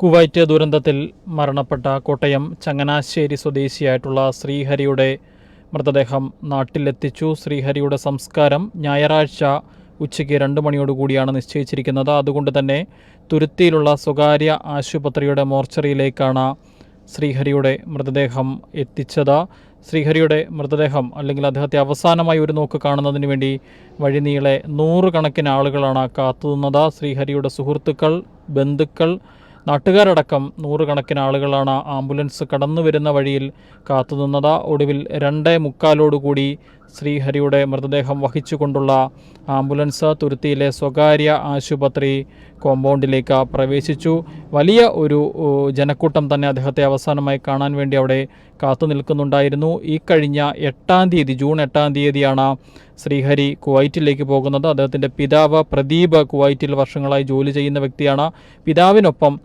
Kuwait ദുരന്തത്തിൽ മരണപ്പെട്ട കോട്ടയം ചങ്ങനാശ്ശേരി സ്വദേശിയായിട്ടുള്ള ശ്രീഹരിയുടെ മൃതദേഹം നാട്ടിലെത്തിച്ചു. ശ്രീഹരിയുടെ സംസ്കാരം ഞായറാഴ്ച ഉച്ചയ്ക്ക് രണ്ട് മണിയോടുകൂടിയാണ് നിശ്ചയിച്ചിരിക്കുന്നത്. അതുകൊണ്ട് തന്നെ തുരുത്തിയിലുള്ള സ്വകാര്യ ആശുപത്രിയുടെ മോർച്ചറിയിലേക്കാണ് ശ്രീഹരിയുടെ മൃതദേഹം എത്തിച്ചത്. ശ്രീഹരിയുടെ മൃതദേഹം അല്ലെങ്കിൽ അദ്ദേഹത്തെ അവസാനമായി ഒരു നോക്ക് കാണുന്നതിന് വേണ്ടി വഴിനീളെ നൂറുകണക്കിന് ആളുകളാണ് കാത്തുനിന്നത്. ശ്രീഹരിയുടെ സുഹൃത്തുക്കൾ ബന്ധുക്കൾ നാട്ടുകാരടക്കം നൂറുകണക്കിന് ആളുകളാണ് ആംബുലൻസ് കടന്നു വരുന്ന വഴിയിൽ കാത്തുനിന്നത്. ഒടുവിൽ രണ്ടേ മുക്കാലോടുകൂടി ശ്രീഹരിയുടെ മൃതദേഹം വഹിച്ചുകൊണ്ടുള്ള ആംബുലൻസ് തുരുത്തിയിലെ സ്വകാര്യ ആശുപത്രി കോമ്പൗണ്ടിലേക്ക് പ്രവേശിച്ചു. വലിയ ഒരു ജനക്കൂട്ടം തന്നെ അദ്ദേഹത്തെ അവസാനമായി കാണാൻ വേണ്ടി അവിടെ കാത്തു നിൽക്കുന്നുണ്ടായിരുന്നു. ഈ കഴിഞ്ഞ എട്ടാം തീയതി ജൂൺ എട്ടാം തീയതിയാണ് ശ്രീഹരി കുവൈറ്റിലേക്ക് പോകുന്നത്. അദ്ദേഹത്തിന്റെ പിതാവ് പ്രദീപ് കുവൈറ്റിൽ വർഷങ്ങളായി ജോലി ചെയ്യുന്ന വ്യക്തിയാണ്. പിതാവിനൊപ്പം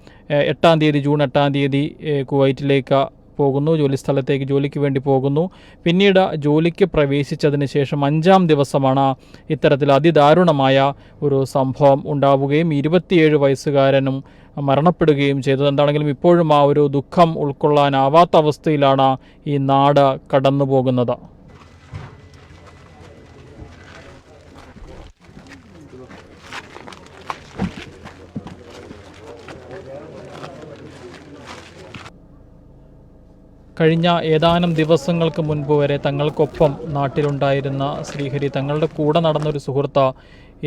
എട്ടാം തീയതി ജൂൺ എട്ടാം തീയതി കുവൈറ്റിലേക്ക് പോകുന്നു ജോലിസ്ഥലത്തേക്ക് ജോലിക്ക് വേണ്ടി പോകുന്നു. പിന്നീട് ജോലിക്ക് പ്രവേശിച്ചതിന് ശേഷം അഞ്ചാം ദിവസമാണ് ഇത്തരത്തിൽ അതിദാരുണമായ ഒരു സംഭവം ഉണ്ടാവുകയും ഇരുപത്തിയേഴ് വയസ്സുകാരനും മരണപ്പെടുകയും ചെയ്തത്. എന്താണെങ്കിലും ഇപ്പോഴും ആ ഒരു ദുഃഖം ഉൾക്കൊള്ളാനാവാത്ത അവസ്ഥയിലാണ് ഈ നാട് കടന്നു പോകുന്നത് കഴിഞ്ഞ ഏതാനും ദിവസങ്ങൾക്ക് മുൻപ് വരെ തങ്ങൾക്കൊപ്പം നാട്ടിലുണ്ടായിരുന്ന ശ്രീഹരി തങ്ങളുടെ കൂടെ നടന്നൊരു സുഹൃത്ത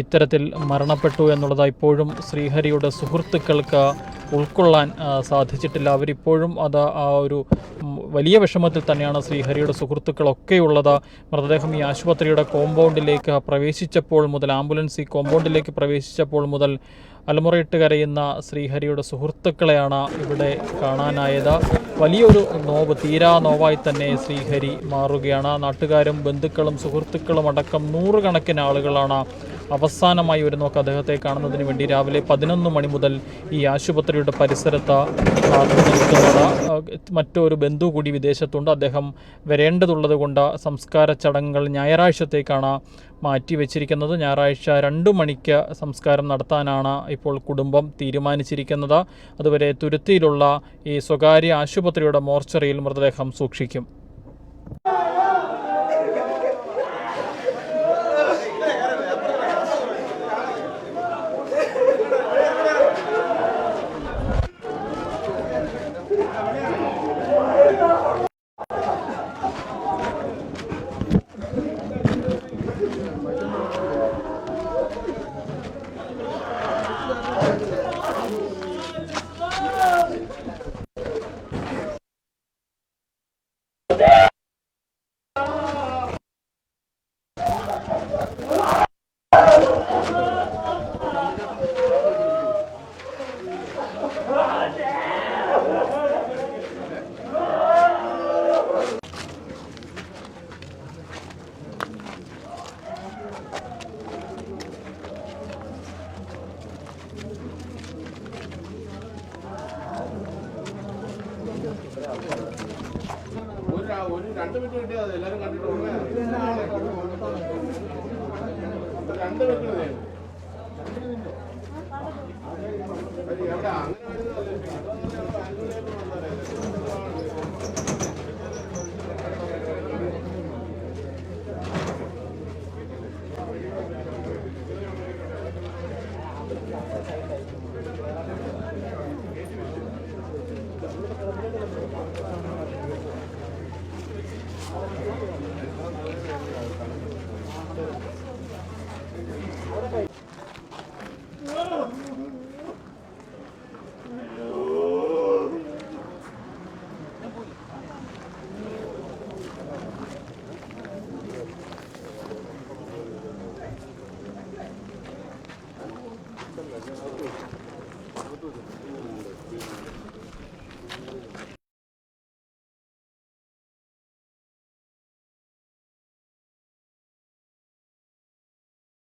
ഇത്തരത്തിൽ മരണപ്പെട്ടു എന്നുള്ളത് ഇപ്പോഴും ശ്രീഹരിയുടെ സുഹൃത്തുക്കൾക്ക് ഉൾക്കൊള്ളാൻ സാധിച്ചിട്ടില്ല. അവരിപ്പോഴും അത് ആ ഒരു വലിയ വിഷമത്തിൽ തന്നെയാണ് ശ്രീഹരിയുടെ സുഹൃത്തുക്കളൊക്കെ ഉള്ളത്. മൃതദേഹം ഈ ആശുപത്രിയുടെ കോമ്പൗണ്ടിലേക്ക് പ്രവേശിച്ചപ്പോൾ മുതൽ ആംബുലൻസ് ഈ കോമ്പൗണ്ടിലേക്ക് പ്രവേശിച്ചപ്പോൾ മുതൽ അലമുറയിട്ട് കരയുന്ന ശ്രീഹരിയുടെ സുഹൃത്തുക്കളെയാണ് ഇവിടെ കാണാനായത്. വലിയൊരു നോവ് തീരാ നോവായി തന്നെ ശ്രീഹരി മാറുകയാണ്. നാട്ടുകാരും ബന്ധുക്കളും സുഹൃത്തുക്കളും അടക്കം നൂറുകണക്കിന് ആളുകളാണ് അവസാനമായി ഒരു നോക്ക് അദ്ദേഹത്തെ കാണുന്നതിന് വേണ്ടി രാവിലെ പതിനൊന്ന് മണി മുതൽ ഈ ആശുപത്രിയുടെ പരിസരത്ത് മറ്റൊരു ബന്ധു കൂടി വിദേശത്തുണ്ട്. അദ്ദേഹം വരേണ്ടതുള്ളത് കൊണ്ട് സംസ്കാര ചടങ്ങുകൾ ഞായറാഴ്ചത്തേക്കാണ് മാറ്റിവെച്ചിരിക്കുന്നത്. ഞായറാഴ്ച രണ്ടു മണിക്ക് സംസ്കാരം നടത്താനാണ് ഇപ്പോൾ കുടുംബം തീരുമാനിച്ചിരിക്കുന്നത്. അതുവരെ തുരുത്തിയിലുള്ള ഈ സ്വകാര്യ ആശുപത്രിയുടെ മോർച്ചറിയിൽ മൃതദേഹം സൂക്ഷിക്കും. ഒരു ഒരു രണ്ട് മിനിറ്റ് കിട്ടിയാൽ അത് എല്ലാവരും കണ്ടിട്ട് രണ്ട് മിനിറ്റ് എവിടെ അങ്ങനെ Thank you. いいっすね。